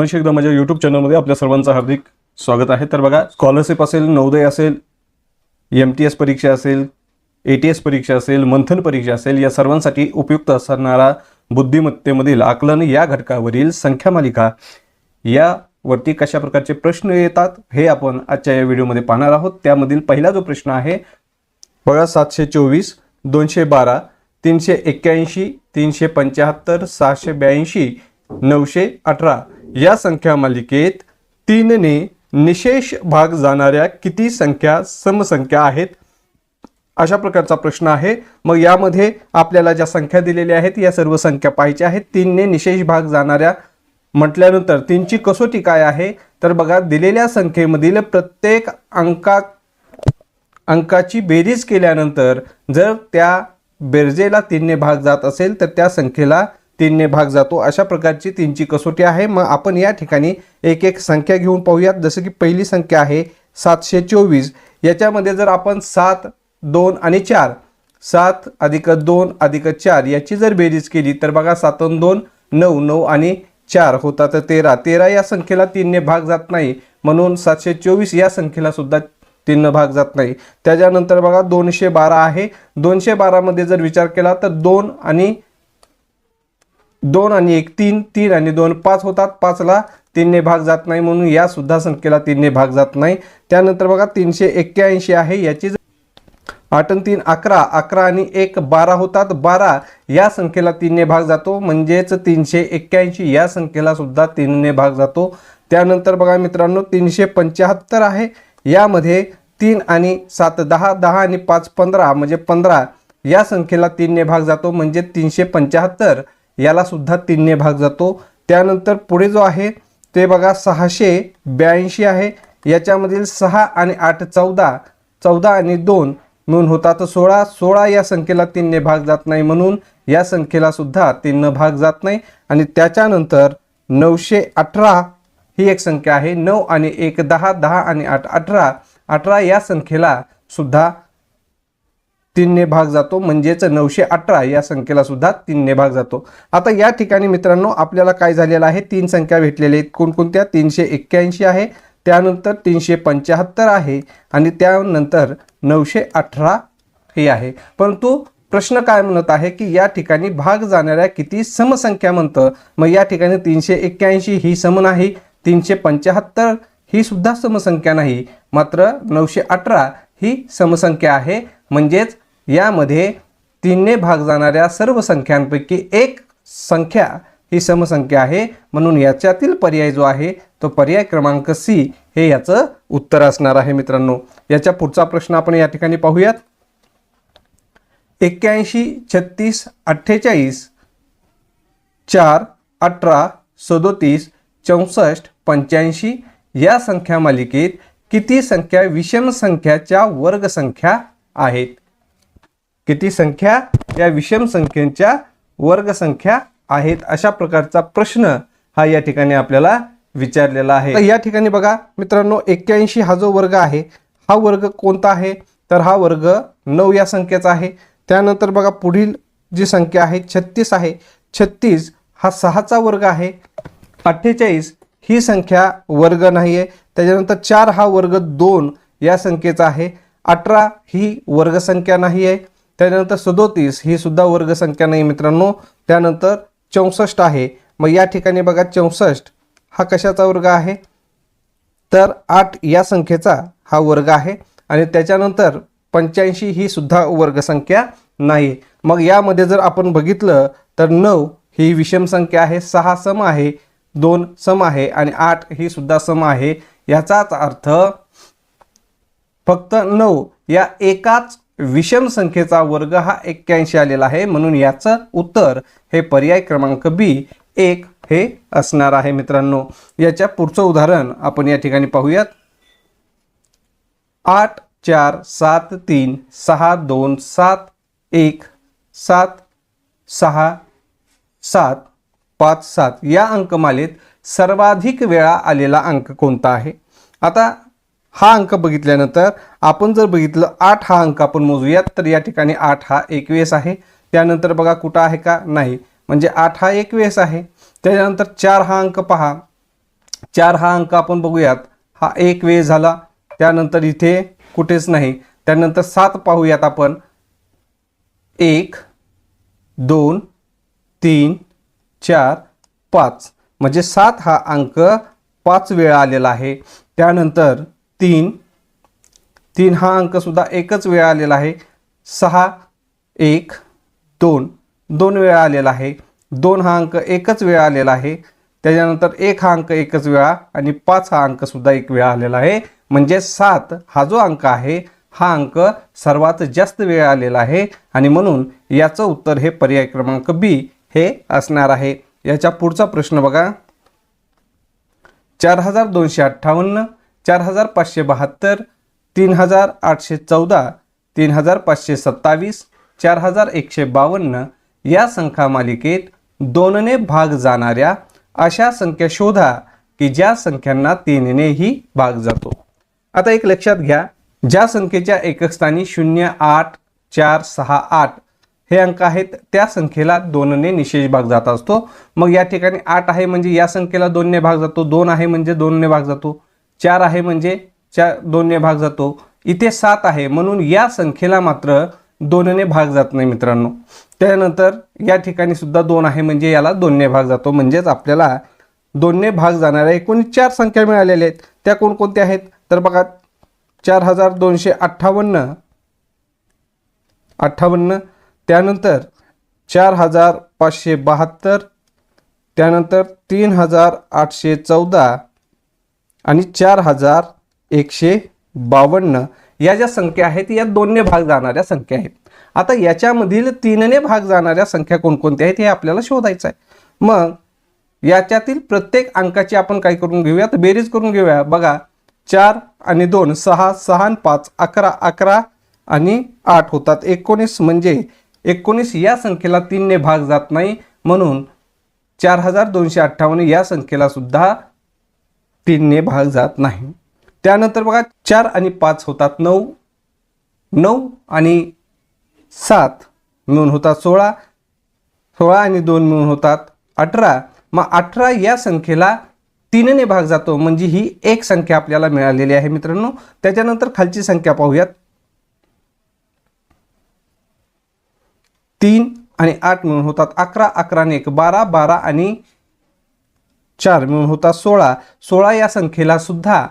पुन्हा एकदा माझ्या यूट्यूब चॅनलमध्ये आपल्या सर्वांचं हार्दिक स्वागत आहे. तर बघा स्कॉलरशिप असेल नवोदय असेल एम टी एस परीक्षा असेल ए टी एस परीक्षा असेल मंथन परीक्षा असेल या सर्वांसाठी उपयुक्त असणारा बुद्धिमत्तेमधील आकलन या घटकावरील संख्या मालिका यावरती कशा प्रकारचे प्रश्न येतात हे आपण आजच्या या व्हिडिओमध्ये पाहणार आहोत. त्यामधील पहिला जो प्रश्न आहे बघा सातशे चोवीस दोनशे बारा तीनशे एक्क्याऐंशी तीनशे पंच्याहत्तर सहाशे ब्याऐंशी नऊशे अठरा. या संख्या मालिकेत तीनने निशेष भाग जाणाऱ्या किती संख्या समसंख्या आहेत? अशा प्रकारचा प्रश्न आहे. मग यामध्ये आपल्याला ज्या संख्या दिलेल्या आहेत या सर्व संख्या पाहिजे आहेत. तीनने निशेष भाग जाणाऱ्या म्हटल्यानंतर तीनची कसोटी काय आहे? तर बघा दिलेल्या संख्येमधील प्रत्येक अंका अंकाची बेरीज केल्यानंतर जर त्या बेरजेला तीनने भाग जात असेल तर त्या संख्येला तीनने भाग जातो. अशा प्रकारची तीनची कसोटी आहे. मग आपण या ठिकाणी एक एक संख्या घेऊन पाहूयात. जसं की पहिली संख्या आहे सातशे चोवीस. याच्यामध्ये जर आपण सात दोन आणि चार सात अधिक दोन अधिक चार याची जर बेरीज केली तर बघा सातन दोन नऊ नऊ आणि चार होतात तेरा तेरा. या संख्येला तीनने भाग जात नाही. म्हणून सातशे चोवीस या संख्येला सुद्धा तीन भाग जात नाही. त्याच्यानंतर बघा दोनशे बारा आहे. दोनशे बारामध्ये जर विचार केला तर दोन आणि दोन आणि एक तीन तीन आणि दोन पाच होतात. पाचला तीनने भाग जात नाही म्हणून या सुद्धा संख्येला तीनने भाग जात नाही. त्यानंतर बघा तीनशे एक्क्याऐंशी आहे. याची आठ आणि तीन अकरा अकरा आणि एक बारा होतात. बारा या संख्येला तीनने भाग जातो. म्हणजेच तीनशे एक्क्याऐंशी या संख्येला सुद्धा तीनने भाग जातो. त्यानंतर बघा मित्रांनो तीनशे पंच्याहत्तर आहे. यामध्ये तीन आणि सात दहा दहा आणि पाच पंधरा म्हणजे पंधरा या संख्येला तीनने भाग जातो. म्हणजे तीनशे पंच्याहत्तर. याला सुद्धा तीनने भाग जातो. त्यानंतर पुढे जो आहे ते बघा सहाशे ब्याऐंशी आहे. याच्यामधील सहा आणि आठ चौदा चौदा आणि दोन म्हणून होतात सोळा. सोळा या संख्येला तीनने भाग जात नाही म्हणून या संख्येला सुद्धा तीननं भाग जात नाही. आणि त्याच्यानंतर नऊशे अठरा ही एक संख्या आहे. नऊ आणि एक दहा दहा आणि आठ अठरा. अठरा या संख्येला सुद्धा तीनने भाग जातो म्हणजेच नऊशे अठरा या संख्येला सुद्धा तीनने भाग जातो. आता या ठिकाणी मित्रांनो आपल्याला काय झालेलं आहे? तीन संख्या भेटलेल्या आहेत. कोणकोणत्या? तीनशे एक्क्याऐंशी आहे त्यानंतर तीनशे पंच्याहत्तर आहे आणि त्यानंतर नऊशे अठरा हे आहे. परंतु प्रश्न काय म्हणत आहे की या ठिकाणी भाग जाणाऱ्या किती समसंख्या म्हणतं? मग या ठिकाणी तीनशे एक्क्याऐंशी ही सम नाही तीनशे पंच्याहत्तर ही सुद्धा समसंख्या नाही. मात्र नऊशे अठरा ही समसंख्या आहे म्हणजेच यामध्ये तीनने भाग जाणाऱ्या सर्व संख्यांपैकी एक संख्या ही समसंख्या आहे. म्हणून याच्यातील पर्याय जो आहे तो पर्याय क्रमांक सी हे याचं उत्तर असणार आहे मित्रांनो. याच्या पुढचा प्रश्न आपण या ठिकाणी पाहूयात. एक्क्याऐंशी छत्तीस अठ्ठेचाळीस चार अठरा सदोतीस चौसष्ट पंच्याऐंशी या संख्या मालिकेत किती संख्या विषम संख्याच्या वर्गसंख्या आहेत? किती संख्या या विषम संख्येच्या वर्गसंख्या आहेत अशा प्रकारचा प्रश्न हा या ठिकाणी आपल्याला विचारलेला आहे. तर या ठिकाणी बघा मित्रांनो एक्क्याऐंशी हा जो वर्ग आहे हा वर्ग कोणता आहे? तर हा वर्ग नऊ या संख्येचा आहे. त्यानंतर बघा पुढील जी संख्या आहे छत्तीस आहे. छत्तीस हा सहाचा वर्ग आहे. अठ्ठेचाळीस ही संख्या वर्ग नाही आहे त्याच्यानंतर चार हा वर्ग दोन या संख्येचा आहे. अठरा ही वर्गसंख्या नाही आहे त्यानंतर सदोतीस ही सुद्धा वर्गसंख्या नाही मित्रांनो. त्यानंतर चौसष्ट आहे. मग या ठिकाणी बघा चौसष्ट हा कशाचा वर्ग आहे? तर आठ या संख्येचा हा वर्ग आहे आणि त्याच्यानंतर पंच्याऐंशी ही सुद्धा वर्गसंख्या नाही. मग यामध्ये जर आपण बघितलं तर नऊ ही विषम संख्या आहे सहा सम आहे दोन सम आहे आणि आठ ही सुद्धा सम आहे. याचाच अर्थ फक्त नऊ या एकाच विषम संख्येचा वर्ग हा एक्क्याऐंशी आलेला आहे. म्हणून याचं उत्तर हे पर्याय क्रमांक बी एक हे असणार आहे मित्रांनो. याच्या पुढचं उदाहरण आपण या ठिकाणी पाहूयात. आठ चार सात तीन सहा दोन सात एक सात सहा सात पाच सात. या अंकमालेत सर्वाधिक वेळा आलेला अंक कोणता आहे? आता हा अंक बघितल्यानंतर आपण जर बघितलं आठ हा अंक आपण मोजूयात तर या ठिकाणी आठ हा एकवीस आहे. त्यानंतर बघा कुठं आहे का? नाही. म्हणजे आठ हा एकवीस आहे. त्याच्यानंतर चार हा अंक पहा. चार हा अंक आपण बघूयात. हा एक वेळ झाला. त्यानंतर इथे कुठेच नाही. त्यानंतर सात पाहूयात आपण. एक दोन तीन चार पाच. म्हणजे सात हा अंक पाच वेळा आलेला आहे. त्यानंतर तीन तीन हा अंकसुद्धा एकच वेळा आलेला आहे. सहा एक दोन दोन वेळा आलेला आहे. दोन हा अंक एकच वेळा आलेला आहे. त्याच्यानंतर एक हा अंक एकच वेळा आणि पाच हा अंकसुद्धा एक वेळा आलेला आहे. म्हणजे सात हा जो अंक आहे हा अंक सर्वात जास्त वेळ आलेला आहे आणि म्हणून याचं उत्तर हे पर्याय क्रमांक बी हे असणार आहे. याच्या पुढचा प्रश्न बघा. चार हजार दोनशे अठ्ठावन्न चार हजार पाचशे बहात्तर तीन हजार आठशे चौदा तीन हजार पाचशे सत्तावीस चार हजार एकशे बावन्न या संख्या मालिकेत दोनने भाग जाणाऱ्या अशा संख्या शोधा की ज्या संख्यांना तीननेही भाग जातो. आता एक लक्षात घ्या ज्या संख्येच्या एकस्थानी शून्य आठ चार सहा आठ हे अंक आहेत त्या संख्येला दोनने निशेष भाग जात असतो. मग या ठिकाणी आठ आहे म्हणजे या संख्येला दोनने भाग जातो दोन आहे म्हणजे दोनने भाग जातो. चार आहे म्हणजे चार दोनने भाग जातो. इथे सात आहे म्हणून या संख्येला मात्र दोनने भाग जात नाही मित्रांनो. त्यानंतर या ठिकाणी सुद्धा दोन आहे म्हणजे याला दोनने भाग जातो. म्हणजेच आपल्याला दोनने भाग जाणाऱ्या एकूण चार संख्या मिळालेल्या आहेत. त्या कोणकोणत्या आहेत? तर बघा चार हजार दोनशे अठ्ठावन्न अठ्ठावन्न त्यानंतर चार हजार पाचशे बहात्तर त्यानंतर तीन हजार आठशे चौदा आणि चार हजार एकशे बावन्न या ज्या संख्या आहेत या दोनने भाग जाणाऱ्या संख्या आहेत. आता याच्यामधील तीनने भाग जाणाऱ्या संख्या कोणकोणत्या आहेत हे आपल्याला शोधायचं आहे. मग याच्यातील प्रत्येक अंकाची आपण काय करून घेऊया तर बेरीज करून घेऊया. बघा चार आणि दोन सहा सहा आणि पाच अकरा अकरा आणि आठ होतात. एकोणीस म्हणजे एकोणीस या संख्येला तीनने भाग जात नाही. म्हणून चार हजार दोनशे अठ्ठावन्न या संख्येला सुद्धा तीनने भाग जात नाही. त्यानंतर बघा चार आणि पाच होतात नऊ नऊ आणि सात मिळून होतात सोळा सोळा आणि दोन मिळून होतात अठरा. मग अठरा या संख्येला तीनने भाग जातो म्हणजे ही एक संख्या आपल्याला मिळालेली आहे मित्रांनो. त्याच्यानंतर खालची संख्या पाहूयात. तीन आणि आठ मिळून होतात अकरा अकराने एक बारा बारा आणि चार मिळून होतात सोळा. सोळा या संख्येला सुद्धा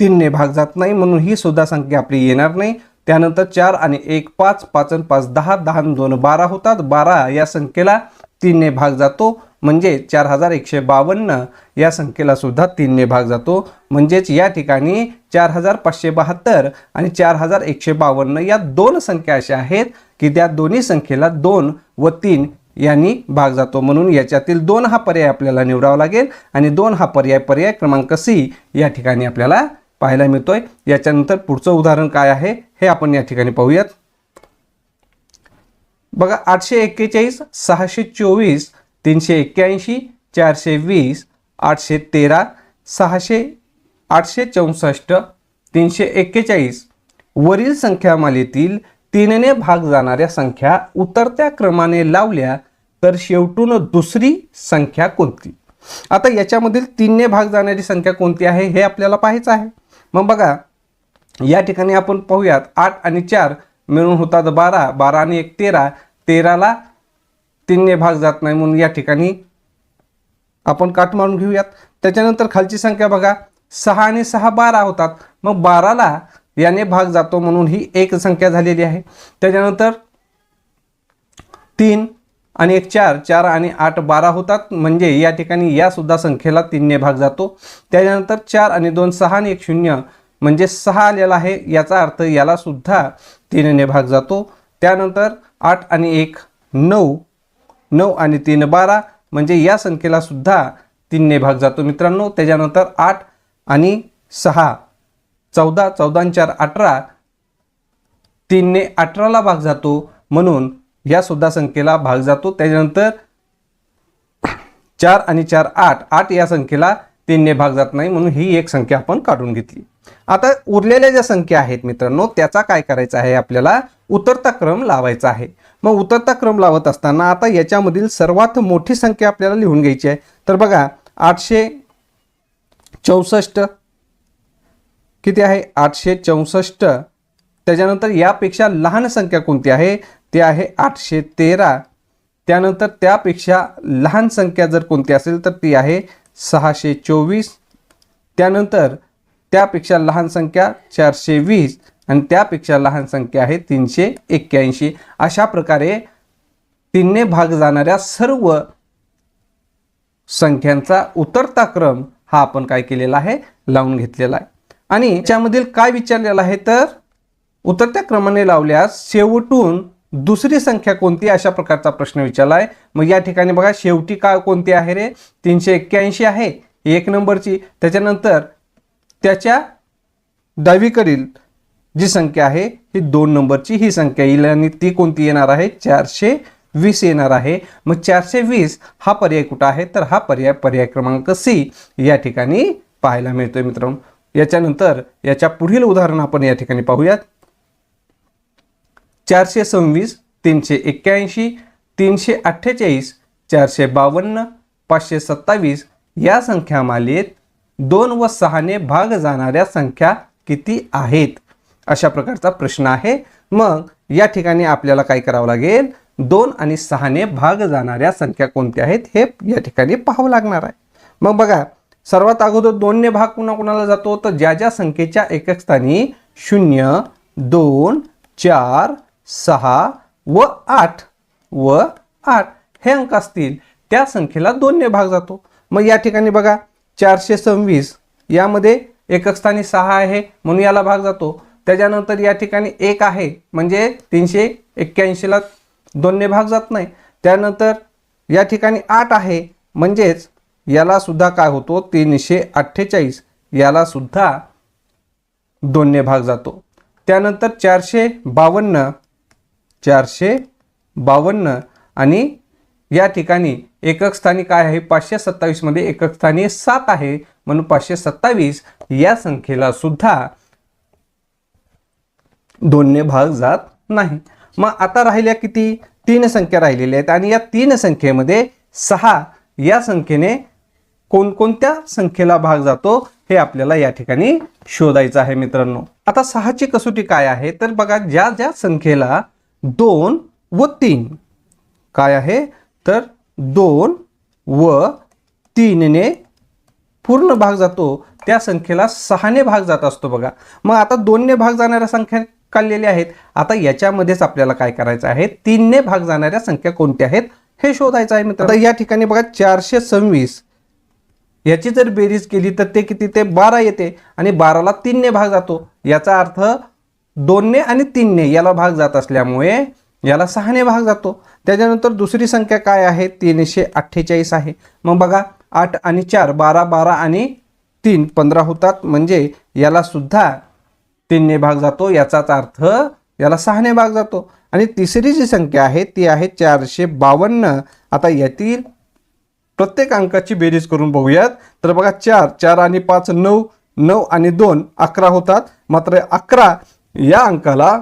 तीनने भाग जात नाही म्हणून ही सुद्धा संख्या आपली येणार नाही. त्यानंतर चार आणि एक पाच पाच आणि पाच दहा दहा दोन बारा होतात. बारा या संख्येला तीनने भाग जातो म्हणजे चार हजार एकशे बावन्न या संख्येला सुद्धा तीनने भाग जातो. म्हणजेच या ठिकाणी चार हजार पाचशे बहात्तर आणि चार हजार एकशे बावन्न या दोन संख्या अशा आहेत की त्या दोन्ही संख्येला दोन व तीन यांनी भाग जातो. म्हणून याच्यातील दोन हा पर्याय आपल्याला निवडावा लागेल आणि दोन हा पर्याय पर्याय क्रमांक सी या ठिकाणी आपल्याला पाहायला मिळतोय. याच्यानंतर पुढचं उदाहरण काय आहे हे आपण या ठिकाणी पाहूयात. बघा आठशे एक्केचाळीस सहाशे चोवीस तीनशे एक्क्याऐंशी चारशे वीस आठशे तेरा सहाशे आठशे चौसष्ट तीनशे एक्केचाळीस. वरील संख्यामालेतील तीनने भाग जाणाऱ्या संख्या उतरत्या क्रमाने लावल्या तर शेवटून दुसरी संख्या कोणती? आता याच्यामधील तीनने भाग जाणारी संख्या कोणती आहे हे आपल्याला पाहायचं आहे. मग बघा या ठिकाणी आपण पाहूयात आठ आणि चार मिळून होतात बारा बारा आणि एक तेरा. तेराला तीनने भाग जात नाही म्हणून या ठिकाणी आपण काट मारून घेऊयात. त्याच्यानंतर खालची संख्या बघा सहा आणि सहा बारा होतात. मग बाराला याने भाग जातो म्हणून ही एक संख्या झालेली आहे. त्याच्यानंतर तीन आणि एक चार चार आणि आठ बारा होतात. म्हणजे या ठिकाणी यासुद्धा संख्येला तीनने भाग जातो. त्याच्यानंतर चार आणि दोन सहा आणि एक शून्य म्हणजे सहा आलेला आहे याचा अर्थ यालासुद्धा तीनने भाग जातो. त्यानंतर आठ आणि एक नऊ नऊ आणि तीन बारा म्हणजे या संख्येला सुद्धा तीनने भाग जातो मित्रांनो. त्याच्यानंतर आठ आणि सहा चौदा चौदा चार अठरा तीनने अठराला भाग जातो. म्हणून या सुद्धा संख्येला भाग जातो. त्याच्यानंतर चार आणि चार आठ आठ या संख्येला तीनने भाग जात नाही म्हणून ही एक संख्या आपण काढून घेतली. आता उरलेल्या ज्या संख्या आहेत मित्रांनो त्याचा काय करायचा आहे? आपल्याला उतरता क्रम लावायचा आहे. मग उतरता क्रम लावत असताना आता याच्यामधील सर्वात मोठी संख्या आपल्याला लिहून घ्यायची आहे. तर बघा आठशे चौसष्ट किती आहे? आठशे चौसष्ट त्याच्यानंतर यापेक्षा लहान संख्या कोणती आहे? ती आहे आठशे तेरा. त्यानंतर त्यापेक्षा लहान संख्या जर कोणती असेल तर ती आहे सहाशे चोवीस. त्यानंतर त्यापेक्षा लहान संख्या चारशे वीस आणि त्यापेक्षा लहान संख्या आहे तीनशे एक्क्याऐंशी. अशा प्रकारे तीनने भाग जाणाऱ्या सर्व संख्यांचा उतरता क्रम हा आपण काय केलेला आहे? लावून घेतलेला आहे. आणि याच्यामधील काय विचारलेलं आहे तर? उतरत्या क्रमाने लावल्यास शेवटून दुसरी संख्या कोणती? अशा प्रकारचा प्रश्न विचारला आहे मग या ठिकाणी बघा शेवटी काय कोणती आहे रे? तीनशे एक्क्याऐंशी आहे. एक नंबरची. त्याच्यानंतर त्याच्या डावीकडील जी संख्या आहे ही दोन नंबरची ही संख्या येईल आणि ती कोणती येणार आहे? चारशे वीस येणार आहे. मग चारशे वीस हा पर्याय कुठं आहे? तर हा पर्याय पर्याय क्रमांक सी या ठिकाणी पाहायला मिळतोय मित्रांनो. याच्यानंतर याच्या पुढील उदाहरण आपण या ठिकाणी पाहूयात. चारशे सव्वीस तीनशे एक्क्याऐंशी तीनशे अठ्ठेचाळीस चारशे बावन्न पाचशे सत्तावीस या संख्यामालेत दोन व सहाने भाग जाणाऱ्या संख्या किती आहेत? अशा प्रकारचा प्रश्न आहे. मग या ठिकाणी आपल्याला काय करावं लागेल? दोन आणि सहाने भाग जाणाऱ्या संख्या कोणत्या आहेत? हे या ठिकाणी पाहावं लागणार आहे. मग बघा सर्वात अगोदर दोनने भाग कुणा कुणाला जातो? तर ज्या ज्या संख्येच्या एकक स्थानी शून्य दोन चार सहा व आठ व आठ हे अंक असतील. त्या संख्येला दोनने भाग जातो. मग या ठिकाणी बघा चारशे सव्वीस. यामध्ये एकक स्थानी सहा आहे म्हणून याला भाग जातो. त्याच्यानंतर या ठिकाणी एक आहे म्हणजे तीनशे एक्क्याऐंशीला दोनने भाग जात नाही. त्यानंतर या ठिकाणी आठ आहे म्हणजेच याला सुद्धा काय होतो? तीनशे अठ्ठेचाळीस. याला सुद्धा दोनने भाग जातो. त्यानंतर चारशे बावन्न. चारशे बावन्न आणि या ठिकाणी एकक स्थानी काय आहे? पाचशे सत्तावीसमध्ये एकक स्थानी सात आहे. म्हणून पाचशे सत्तावीस या संख्येला सुद्धा दोनने भाग जात नाही. मग आता राहिल्या किती? तीन संख्या राहिलेल्या आहेत आणि या तीन संख्येमध्ये सहा या संख्येने कोणकोणत्या संख्येला भाग जातो हे आपल्याला या ठिकाणी शोधायचं आहे मित्रांनो. आता सहाची कसोटी काय आहे? तर बघा ज्या ज्या संख्येला दोन व तीन. काय आहे? तर दोन व तीनने पूर्ण भाग जातो. त्या संख्येला सहाने भाग जात असतो बघा. मग आता दोनने भाग जाणाऱ्या संख्या काढलेल्या आहेत. आता याच्यामध्येच आपल्याला काय करायचं आहे? तीनने भाग जाणाऱ्या संख्या कोणत्या आहेत? हे शोधायचं आहे मित्र आता या ठिकाणी बघा चारशे सव्वीस. याची जर बेरीज केली तर ते किती? ते बारा येते. आणि बाराला तीनने भाग जातो. याचा अर्थ दोनने आणि तीनने याला भाग जात असल्यामुळे याला सहाने भाग जातो. त्याच्यानंतर दुसरी संख्या काय आहे? तीनशे अठ्ठेचाळीस आहे. मग बघा आठ आणि चार बारा बारा आणि तीन पंधरा होतात. म्हणजे याला सुद्धा तीनने भाग जातो. याचाच अर्थ याला सहाने भाग जातो. आणि तिसरी जी संख्या आहे ती आहे चारशे बावन्न. आता यातील प्रत्येक अंकाची बेरीज करून बघूयात. तर बघा चार चार आणि पाच नऊ नऊ आणि दोन अकरा होतात. मात्र अकरा या अंकाला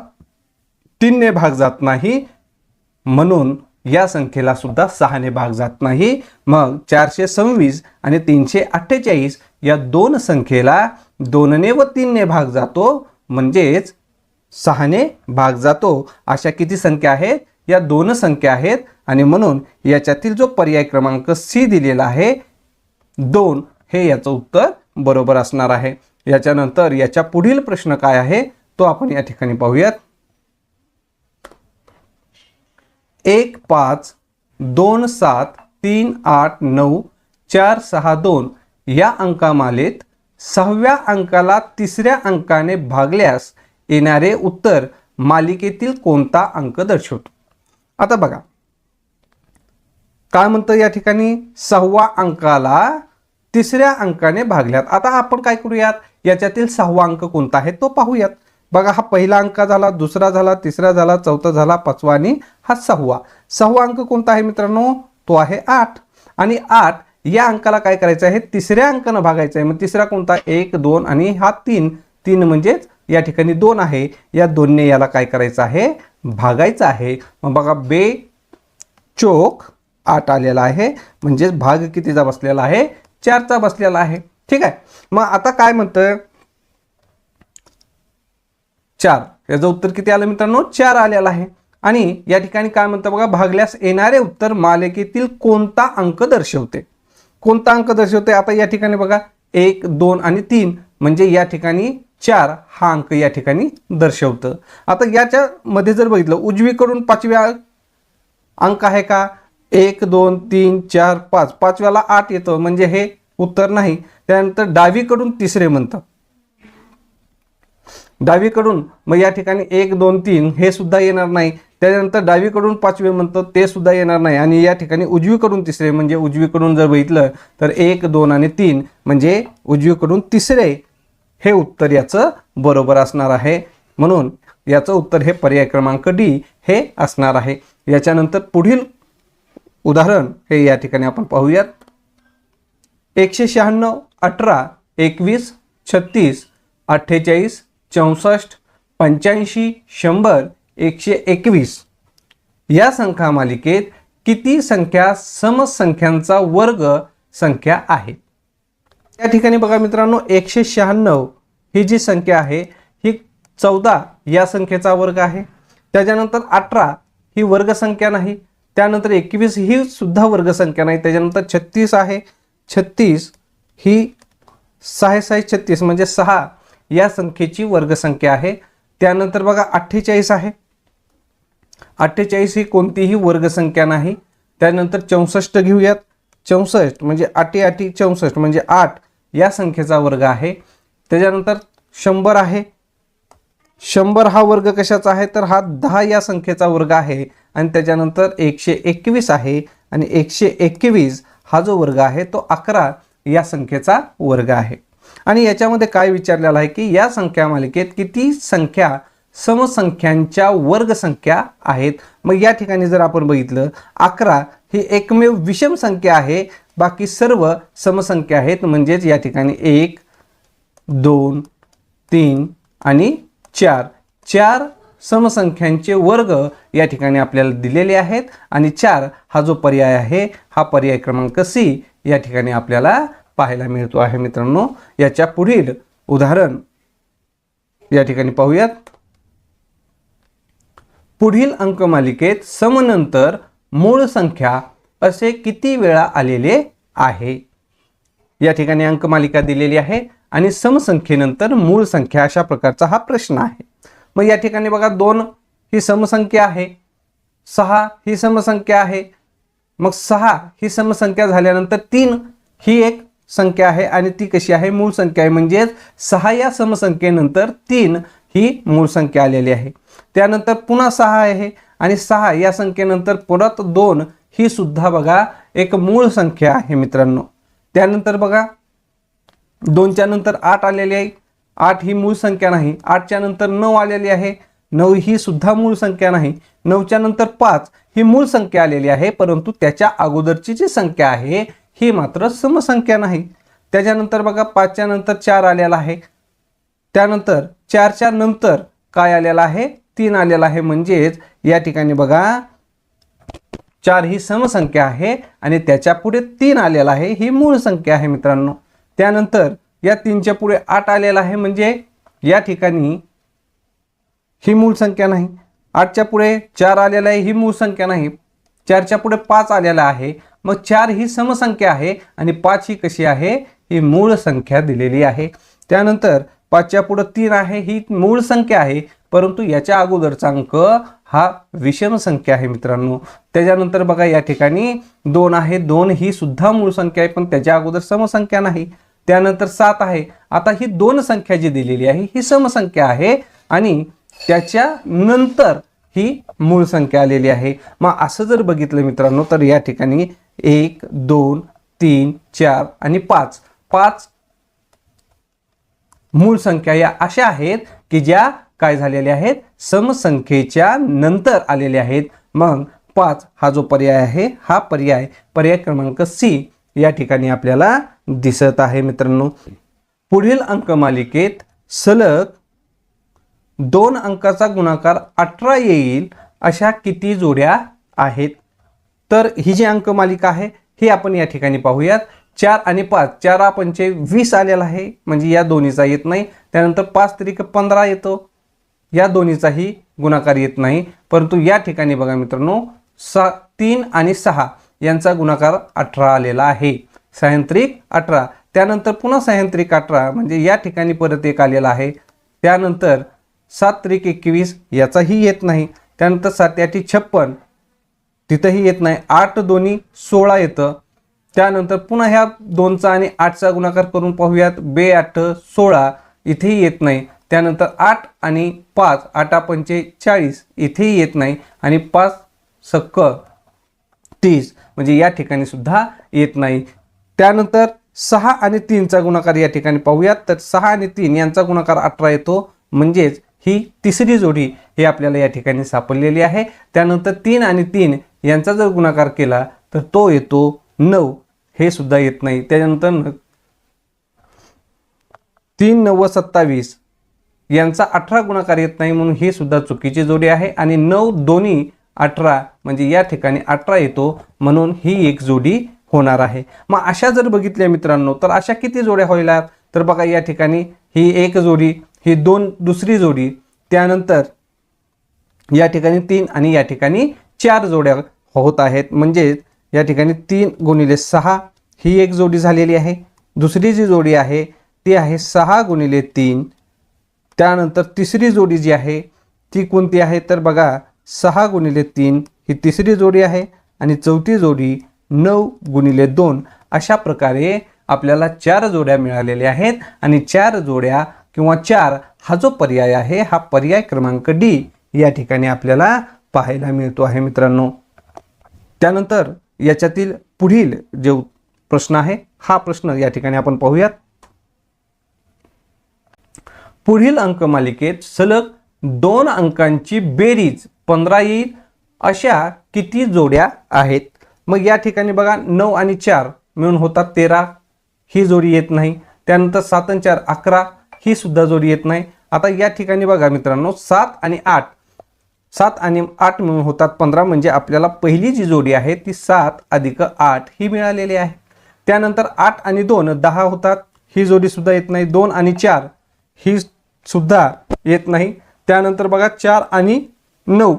तीनने भाग जात नाही म्हणून या संख्येला सुद्धा सहाने भाग जात नाही. मग चारशे सव्वीस आणि तीनशे अठ्ठेचाळीस या दोन संख्येला दोनने व तीनने भाग जातो म्हणजेच सहाने भाग जातो. अशा किती संख्या आहेत? या दोन संख्या आहेत आणि म्हणून याच्यातील जो पर्याय क्रमांक सी दिलेला आहे दोन हे याचं उत्तर बरोबर असणार आहे. याच्यानंतर याच्या पुढील प्रश्न काय आहे? तो आपण या ठिकाणी पाहूयात. एक पाच दोन सात तीन आठ नऊ चार सहा दोन या अंकामालेत सहाव्या अंकाला तिसऱ्या अंकाने भागल्यास येणारे उत्तर मालिकेतील कोणता अंक दर्शवतो? आता बघा. काय म्हणतं या ठिकाणी? सहावा अंकाला तिसऱ्या अंकाने भागल्यात. आता आपण काय करूयात? याच्यातील सहावा अंक कोणता आहे तो पाहूयात. बघा हा पहिला अंक झाला दुसरा झाला तिसरा झाला चौथा झाला पाचवा आणि हा सहावा. सहावा अंक कोणता आहे मित्रांनो? तो आहे आठ. आणि आठ या अंकाला काय करायचं आहे? तिसऱ्या अंकानं भागायचं आहे. मग तिसरा कोणता? एक दोन आणि हा तीन. तीन म्हणजेच या ठिकाणी दोन आहे. या दोनने याला काय करायचं आहे? भागायचं आहे. मग बघा बे चोक आठ आलेला आहे. म्हणजेच भाग कितीचा बसलेला आहे? चारचा बसलेला आहे. ठीक आहे. मग आता काय म्हणतं चार. याचं उत्तर किती आलं मित्रांनो? चार आलेलं आहे. आणि या ठिकाणी काय म्हणतं बघा भागल्यास येणारे उत्तर मालिकेतील कोणता अंक दर्शवते? कोणता अंक दर्शवते? आता या ठिकाणी बघा एक दोन आणि तीन. म्हणजे या ठिकाणी चार हा अंक या ठिकाणी दर्शवतं. आता याच्यामध्ये जर बघितलं उजवीकडून पाचव्या अंक आहे का? एक दोन तीन चार पाच. पाचव्याला आठ येतं. म्हणजे हे उत्तर नाही. त्यानंतर डावीकडून तिसरे म्हणतात. डावीकडून मग या ठिकाणी एक दोन तीन हे सुद्धा येणार नाही. त्यानंतर डावीकडून पाचवे म्हणतो ते सुद्धा येणार नाही. आणि या ठिकाणी उजवीकडून तिसरे म्हणजे उजवीकडून जर बघितलं तर एक दोन आणि तीन म्हणजे उजवीकडून तिसरे हे उत्तर याचं बरोबर असणार आहे. म्हणून याचं उत्तर हे पर्याय क्रमांक डी हे असणार आहे. याच्यानंतर पुढील उदाहरण हे या ठिकाणी आपण पाहूयात. एकशे शहाण्णव अठरा एकवीस छत्तीस अठ्ठेचाळीस चौसष्ट पंच्याऐंशी शंभर एकशे एकवीस. या संख्या मालिकेत किती संख्या समसंख्यांचा वर्ग संख्या आहे? या ठिकाणी बघा मित्रांनो एकशे शहाण्णव ही जी संख्या आहे ही चौदा या संख्येचा वर्ग आहे. त्याच्यानंतर अठरा ही वर्गसंख्या नाही त्यानंतर एकवीस ही सुद्धा वर्गसंख्या नाही त्याच्यानंतर छत्तीस आहे. छत्तीस ही सहा सहा छत्तीस म्हणजे सहा. या संख्येची वर्गसंख्या आहे. त्यानंतर बघा अठ्ठेचाळीस आहे. अठ्ठेचाळीस ही कोणतीही वर्गसंख्या नाही. त्यानंतर चौसष्ट घेऊयात. चौसष्ट म्हणजे आठी आठी चौसष्ट म्हणजे आठ या संख्येचा वर्ग आहे. त्याच्यानंतर शंभर आहे. शंभर हा वर्ग कशाचा आहे? तर हा दहा या संख्येचा वर्ग आहे. आणि त्याच्यानंतर एकशे एकवीस आहे. आणि एकशे एकवीस हा जो वर्ग आहे तो अकरा या संख्येचा वर्ग आहे. आणि याच्यामध्ये काय विचारलेलं आहे की या संख्या मालिकेत किती संख्या समसंख्यांच्या वर्गसंख्या आहेत? मग या ठिकाणी जर आपण बघितलं अकरा ही एकमेव विषम संख्या आहे. बाकी सर्व समसंख्या आहेत. म्हणजेच या ठिकाणी एक दोन तीन आणि चार. चार समसंख्यांचे वर्ग या ठिकाणी आपल्याला दिलेले आहेत. आणि चार हा जो पर्याय आहे हा पर्याय क्रमांक सी या ठिकाणी आपल्याला पाहायला मिळतो आहे मित्रांनो. याच्या पुढील उदाहरण या ठिकाणी पाहूयात. पुढील अंकमालिकेत समनंतर मूळ संख्या असे किती वेळा आलेले आहे? या ठिकाणी अंकमालिका दिलेली आहे आणि समसंख्येनंतर मूळ संख्या अशा प्रकारचा हा प्रश्न आहे. मग या ठिकाणी बघा दोन ही समसंख्या आहे सहा ही समसंख्या आहे. मग सहा ही समसंख्या झाल्यानंतर तीन ही एक संख्या आहे आणि ती कशी आहे? मूळ संख्या आहे. म्हणजेच सहा या समसंख्येनंतर तीन ही मूळ संख्या आलेली आहे. त्यानंतर पुन्हा सहा आहे आणि सहा या संख्येनंतर परत दोन ही सुद्धा बघा एक मूळ संख्या आहे मित्रांनो. त्यानंतर बघा दोनच्या नंतर आठ आलेली आहे. आठ ही मूळ संख्या नाही. आठच्या नंतर नऊ आलेली आहे. नऊ ही सुद्धा मूळ संख्या नाही. नऊच्या नंतर पाच ही मूळ संख्या आलेली आहे. परंतु त्याच्या अगोदरची जी संख्या आहे ही मात्र समसंख्या नाही. त्याच्यानंतर बघा पाचच्या नंतर चार आलेला आहे. त्यानंतर चारच्या नंतर काय आलेला आहे? तीन आलेला आहे. म्हणजेच या ठिकाणी बघा चार ही समसंख्या आहे आणि त्याच्या पुढे तीन आलेला आहे. ही मूळ संख्या आहे मित्रांनो. त्यानंतर या तीनच्या पुढे आठ आलेला आहे. म्हणजे या ठिकाणी ही मूळ संख्या नाही. आठच्या पुढे चार आलेला आहे. ही मूळ संख्या नाही. चारच्या पुढे पाच आलेला आहे. मग चार ही समसंख्या आहे आणि पाच ही कशी आहे? ही मूळ संख्या दिलेली आहे. त्यानंतर पाचच्या पुढं तीन आहे ही मूळ संख्या आहे. परंतु याच्या अगोदरचा अंक हा विषम संख्या आहे मित्रांनो. त्याच्यानंतर बघा या ठिकाणी दोन आहे. दोन ही सुद्धा मूळ संख्या आहे पण त्याच्या अगोदर समसंख्या नाही. त्यानंतर सात आहे. आता ही दोन संख्या जी दिलेली आहे ही समसंख्या आहे आणि त्याच्या नंतर ही मूळ संख्या आलेली आहे. मग असं जर बघितलं मित्रांनो तर या ठिकाणी एक दोन तीन चार आणि पाच. पाच मूळ संख्या या अशा आहेत की ज्या काय झालेल्या आहेत? समसंख्येच्या नंतर आलेल्या आहेत. मग पाच हा जो पर्याय आहे हा पर्याय पर्याय क्रमांक सी या ठिकाणी आपल्याला दिसत आहे मित्रांनो. पुढील अंकमालिकेत सलग दोन अंकाचा गुणाकार अठरा येईल अशा किती जोड्या आहेत? तर ही जी अंकमालिका आहे ही आपण या ठिकाणी पाहूयात. चार आणि पाच चारा पंचे वीस आलेला आहे म्हणजे या दोन्हीचा येत नाही. त्यानंतर पाच तरी पंधरा येतो. या दोन्हीचाही गुणाकार येत नाही. परंतु या ठिकाणी बघा मित्रांनो सा तीन आणि सहा यांचा गुणाकार अठरा आलेला आहे. सायंत्रिक अठरा त्यानंतर पुन्हा सायंत्रिक अठरा म्हणजे या ठिकाणी परत एक आलेला आहे. त्यानंतर सात त्रिक एकवीस याचाही येत नाही. त्यानंतर सात छप्पन तिथंही येत नाही. आठ दोन्ही सोळा येतं. त्यानंतर पुन्हा ह्या दोनचा आणि आठचा गुणाकार करून पाहूयात. बे आठ सोळा इथेही येत नाही. त्यानंतर आठ आणि पाच आठा पंचे चाळीस इथेही येत नाही. आणि पाच सक्क तीस म्हणजे या ठिकाणी सुद्धा येत नाही. त्यानंतर सहा आणि तीनचा गुणाकार या ठिकाणी पाहूयात. तर सहा आणि तीन यांचा गुणाकार अठरा येतो. म्हणजेच ही तिसरी जोडी ही आपल्याला या ठिकाणी सापडलेली आहे. त्यानंतर तीन आणि तीन यांचा जर गुणाकार केला तर तो येतो नऊ. हे सुद्धा येत नाही. त्याच्यानंतर तीन नव्वद सत्तावीस यांचा अठरा गुणाकार येत नाही म्हणून ही सुद्धा चुकीची जोडी आहे. आणि नऊ दोन्ही अठरा म्हणजे या ठिकाणी अठरा येतो म्हणून ही एक जोडी होणार आहे. मग अशा जर बघितल्या मित्रांनो तर अशा किती जोड्या होईलात? तर बघा या ठिकाणी ही एक जोडी ही दोन दुसरी जोडी त्यानंतर या ठिकाणी तीन आणि या ठिकाणी चार जोड्या होत आहेत. म्हणजेच या ठिकाणी तीन गुणिले सहा ही एक जोडी झालेली आहे. दुसरी जी जोडी आहे ती आहे सहा गुणिले तीन. त्यानंतर तिसरी जोडी जी आहे ती कोणती आहे? तर बघा सहा गुणिले तीन ही तिसरी जोडी आहे आणि चौथी जोडी नऊ गुणिले दोन. अशा प्रकारे आपल्याला चार जोड्या मिळालेल्या आहेत आणि चार जोड्या किंवा चार हा जो पर्याय आहे हा पर्याय क्रमांक डी या ठिकाणी आपल्याला पाहायला मिळतो आहे मित्रांनो. त्यानंतर याच्यातील पुढील जो प्रश्न आहे हा प्रश्न या ठिकाणी आपण पाहूयात. पुढील अंक मालिकेत सलग दोन अंकांची बेरीज पंधरा येईल अशा किती जोड्या आहेत? मग या ठिकाणी बघा नऊ आणि चार मिळून होतात तेरा. ही जोडी येत नाही. त्यानंतर सात आणि चार अकरा. ही सुद्धा जोडी येत नाही. आता या ठिकाणी बघा मित्रांनो सात आणि आठ. सात आणि आठ मिळून होतात पंधरा म्हणजे आपल्याला पहिली जी जोडी आहे ती सात अधिक आठ ही मिळालेली आहे. त्यानंतर आठ आणि दोन दहा होतात. ही जोडी सुद्धा येत नाही. दोन आणि चार ही सुद्धा येत नाही. त्यानंतर बघा चार आणि नऊ.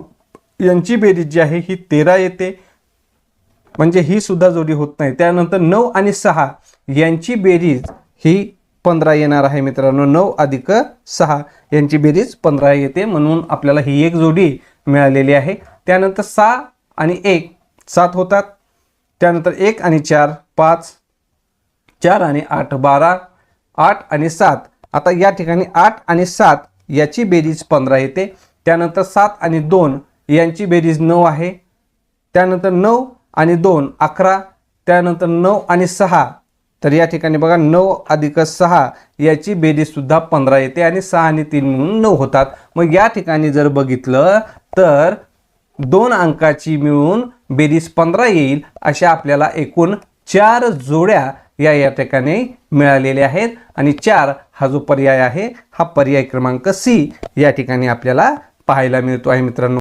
यांची बेरीज जी आहे ही तेरा येते. म्हणजे ही सुद्धा जोडी होत नाही. त्यानंतर नऊ आणि सहा यांची बेरीज ही पंधरा येणार आहे मित्रांनो नऊ अधिक सहा. यांची बेरीज पंधरा येते म्हणून आपल्याला ही एक जोडी मिळालेली आहे. त्यानंतर सहा आणि एक. सात होतात. त्यानंतर एक आणि चार पाच. चार आणि आठ बारा. आठ आणि सात. आता या ठिकाणी आठ आणि सात याची बेरीज पंधरा येते. त्यानंतर सात आणि दोन यांची बेरीज नऊ आहे. त्यानंतर नऊ आणि दोन अकरा. त्यानंतर नऊ आणि सहा तर या ठिकाणी बघा नऊ अधिक सहा याची बेरीजसुद्धा पंधरा येते आणि सहा आणि तीन म्हणून नऊ होतात. मग या ठिकाणी जर बघितलं तर दोन अंकाची मिळून बेरीज पंधरा येईल अशा आपल्याला एकूण चार जोड्या या या ठिकाणी मिळालेल्या आहेत. आणि चार हा जो पर्याय आहे हा पर्याय क्रमांक सी या ठिकाणी आपल्याला पाहायला मिळतो आहे मित्रांनो.